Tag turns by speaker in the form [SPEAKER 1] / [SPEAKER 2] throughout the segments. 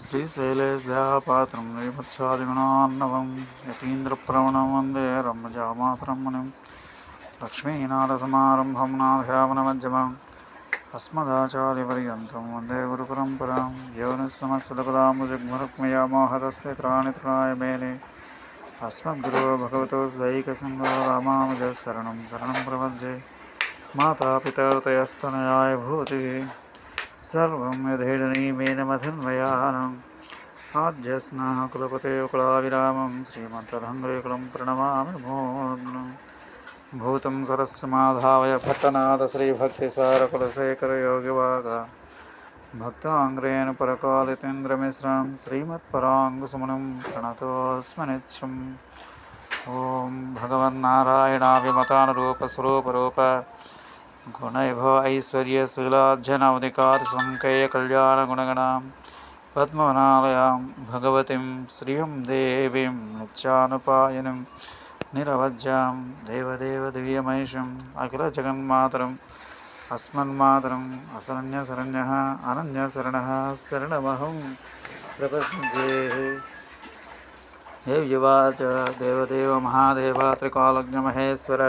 [SPEAKER 1] శ్రీశైలేశ్వరపాత్రం నైపత్సాదిగుణాన్నవం యతీంద్రప్రవణం వందే రమ్మజామాతరం మునిం లక్ష్మీనాథసమారంభం నాథావనమధ్యమం. అస్మదాచార్యపర్యంతం వందే గురుపరంపరాం. యోనిశ్రమస్సులపదాంబుజుగ్మరుక్మయా మోహదస్య త్రాణిత్రాయ మేనే. అస్మద్గురు భగవతో సైకసంగో రామానుజ శరణం శరణం ప్రపంచే మాతాపితరుతయస్తనయాయ భూతి. सर्वं यथेडनीमेन मथिन्मयानम् आद्यस्नाः कुलपते कुलाविरामं श्रीमन्तधङ्ग्रेकुलं प्रणमामि भूर्न भूतं सरस्य माधावय भट्टनाथ श्रीभक्तिसारकुलशेखरयोगिवाग। भक्ताङ्ग्रेण परकालितेन्द्रमिश्रां श्रीमत्पराङ्गुसुमनं प्रणतोऽस्मनित्यम् ॐ भगवन्नारायणाभिमतानुरूपस्वरूपरूप गुणैभव ऐश्वर्यशीलाज्जनवधिकारसङ्कयकल्याणगुणगणां पद्मवनालयां भगवतीं श्रियं देवीं नित्यानुपायनं निरवज्यां देवदेवदिव्यमहिषम् अखिलजगन्मातरम् अस्मन्मातरम् असरण्यशरण्यः अनन्यशरणः शरणमहं प्रपद्ये देव्युवाच देवदेव महादेव त्रिकालज्ञमहेश्वर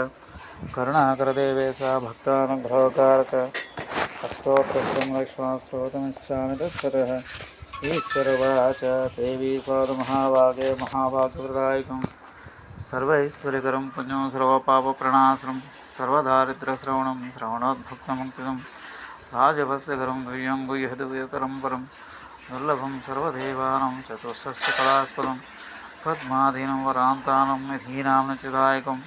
[SPEAKER 1] करुणाकृदेवे सा भक्तानुग्रहकारक अष्टोत्तरलक्ष्मास्रोतमिस्सामि ईश्वरवाच, देवी साधु महाभागे महाभागवृदायकं सर्वैश्वर्यकरं पुण्यं सर्वपापप्रणाश्रं सर्वदारिद्र्यश्रवणं श्रवणोद्भुक्तमुक्तिदं राजभस्यकरं गुह्यं गुह्यदुयतरं परं दुर्लभं सर्वदेवानां चतुष्षष्टकलास्पदं पद्माधीनं वरान्तानं निधीनां न चिदायकम्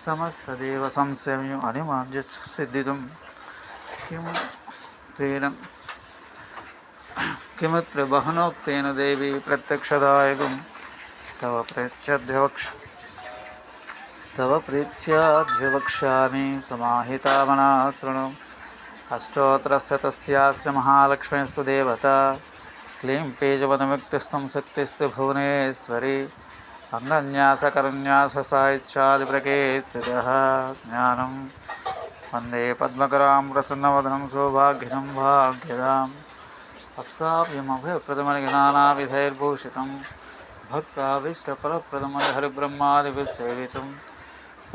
[SPEAKER 1] समस्तदेव संसेव्यम् अनिमार्ज्य सिद्धितुं किं तेन किमत्र बहनोक्तेन देवी प्रत्यक्षदायकं? तव प्रेत्याद्यवक्ष तव प्रीत्याद्य वक्ष्यामि समाहितामना शृणु अष्टोत्तरस्य तस्यास्य महालक्ष्मीस्तु देवता। क्लीं पेजवनमुक्तिस्थं शक्तिस्तु भुवनेश्वरी। अङ्गन्यासकरन्याससाहित्यादिप्रकेतः ज्ञानं वन्दे पद्मकरां प्रसन्नवदनं सौभाग्यं भाग्यदाम् अस्ताभ्यमभयप्रदमनिघ्नानाविधैर्भूषितं भक्ताभीष्टफलप्रदमहरिब्रह्मादिभिः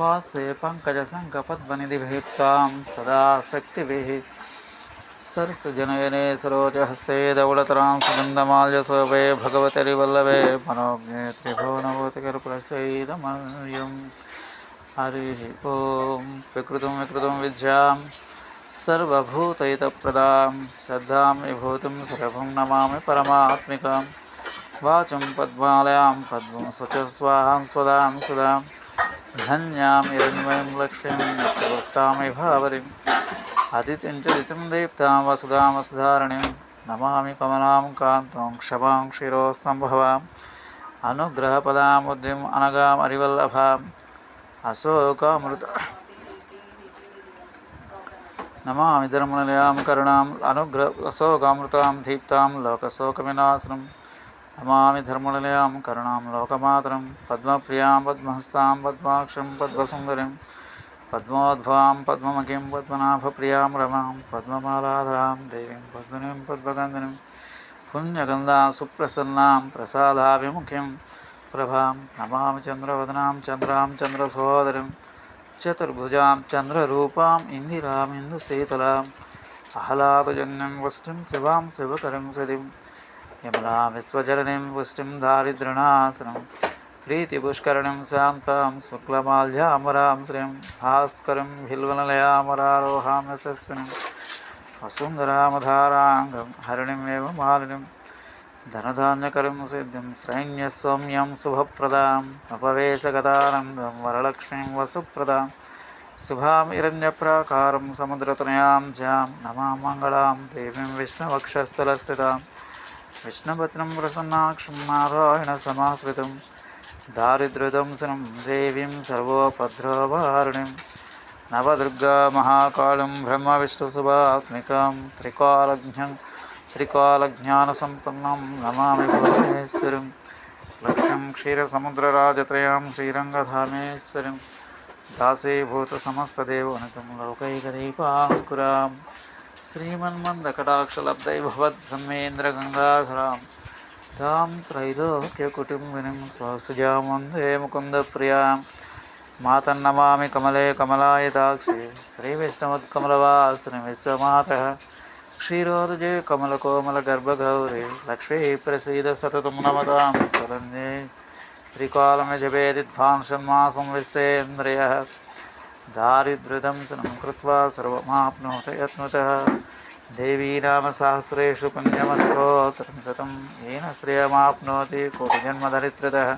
[SPEAKER 1] वासे पङ्कजसङ्कपद्मनिधिभियुक्तां सदा शक्तिभिः सरसजनयने सरोजहस्ते धवलतरां सुगन्धमाल्यशोभे भगवतरिवल्लभे मनोज्ञे त्रिभुवनभूतिकरप्रसैदमयं हरिः ॐ विकृतं विकृतं विद्यां सर्वभूतहितप्रदां श्रद्धां विभूतिं सर्वं नमामि परमात्मिकां वाचं पद्मालयां पद्मं स्वच स्वाहां स्वदां सुदां धन्यां हिरण्मयं लक्ष्मीं नित्यपुष्टामि भावरिम्। అతిథించ దితిందీప్తాం వసుధామసుధారణిం నమామి పమనాం కాంతం క్షమాం క్షీరోత్సంభవాం. అనుగ్రహపదాముద్రిం అనగాం అరివల్లభాం. అశోకామృత నమామి ధర్మనిలయాం కరుణాం అనుగ్రహ అశోకామృతాం దీప్తాం లోకశోకవినాశనం. నమామి ధర్మనిలయాం కరుణాం లోకమాతరం. పద్మప్రియాం పద్మహస్తాం పద్మాక్షం పద్మసుందరిం. పద్మోద్భవాం పద్మమకిం పద్మనాభప్రియాం రమాం పద్మమాలాధరాం దేవీం పద్మనిం పద్మగంధనిం పుణ్యగంధా సుప్రసన్నాం ప్రసాదాభిముఖ్యం ప్రభాం నమామి చంద్రవదనాం చంద్రాం చంద్రసోదరిం చతుర్భుజాం చంద్రరూపాం ఇందిరాం ఇందుశీతలాం ఆహ్లాదజన్యం వృష్టిం శివాం శివకరం సదిం యమునా విశ్వజననిం పుష్టిం దారిద్రణాసనం ప్రీతిపుష్కరణం శాంతాం శుక్లమాల్యామరాం శ్రీం భాస్కరం భిల్వనలయామరారోహాం యశస్వినం వసుంధరామధారాంగం హరిణిమేవ మాలినిం ధనధాన్యకరం సిద్ధిం సైన్యసౌమ్యం శుభప్రదాం అపవేశగతానందం వరలక్ష్మీం వసుప్రదాం శుభాం హిరణ్యప్రాకారం సముద్రతనయాం జాం నమామంగళాం దేవీం విష్ణువక్షస్థలస్థితాం విష్ణుపత్నం ప్రసన్నాక్షం నారాయణ సమాశ్రితం దారిద్ర్యదంసనం దేవీం సర్వోపద్రవారుణిం నవదుర్గా మహాకాళం బ్రహ్మ విష్ణుసుభాత్మికాం త్రికాలజ్ఞం త్రికాలజ్ఞానసంపన్నం నమామి భువనేశ్వరం లక్ష్యం క్షీరసముద్రరాజత్రయాం శ్రీరంగధామేశ్వరం దాసీభూతసమస్తదేవనితం లౌకైకదీపాంకురాం శ్రీమన్మందకటాక్షలబ్ధైభవద్బ్రహ్మేంద్రగంగాధరాం लोकैकदीपाङ्कुरां श्रीमन्मन्दकटाक्षलब्दैभवद्ब्रह्मेन्द्रगङ्गाधरां तां त्रैलोक्यकुटुम्बिनीं सहसुजां वन्दे मुकुन्दप्रियां मातन्नमामि कमले कमलायताक्षि श्रीविष्णुमुत्कमलवासिनि विश्वमातः क्षीरोदजे कमलकोमलगर्भगौरे लक्ष्मी प्रसीद सततं नमतां शरण्ये त्रिकालमे जपेदिध्वांशन्मासं विस्तेन्द्रियः दारिद्र्यदंसनं कृत्वा सर्वमाप्नोत यत्नतः देवीनामसहस्रेषु पुण्यमस्तोत्रं शतं येन श्रियमाप्नोति कोटिजन्मदरिद्रतः।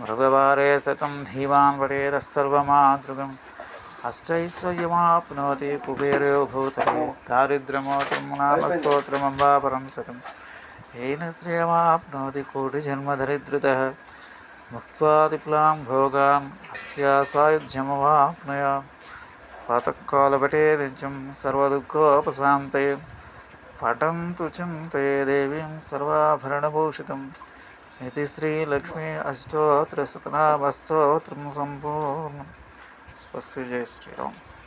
[SPEAKER 1] मृगवारे शतं धीमान् वडेरस्सर्वमातृगम् अष्टैश्वर्यमाप्नोति कुबेरो भूतले। दारिद्र्यमोत्रं नामस्तोत्रमम्बापरं शतं येन श्रियमाप्नोति मुक्त्वा तिप्लां भोगान् अस्यासायुध्यमवाप्नयामि పాతకాలపటే పాతకాలపటేరిజం సర్వదుఃఖోపశాంతే. పఠంతు చింతే దేవీం సర్వాభరణభూషితం. ఇది శ్రీలక్ష్మీ అష్టోత్రశతనామస్తోత్రం సంపూర్ణం. స్వస్తి జయ శ్రీరామ్.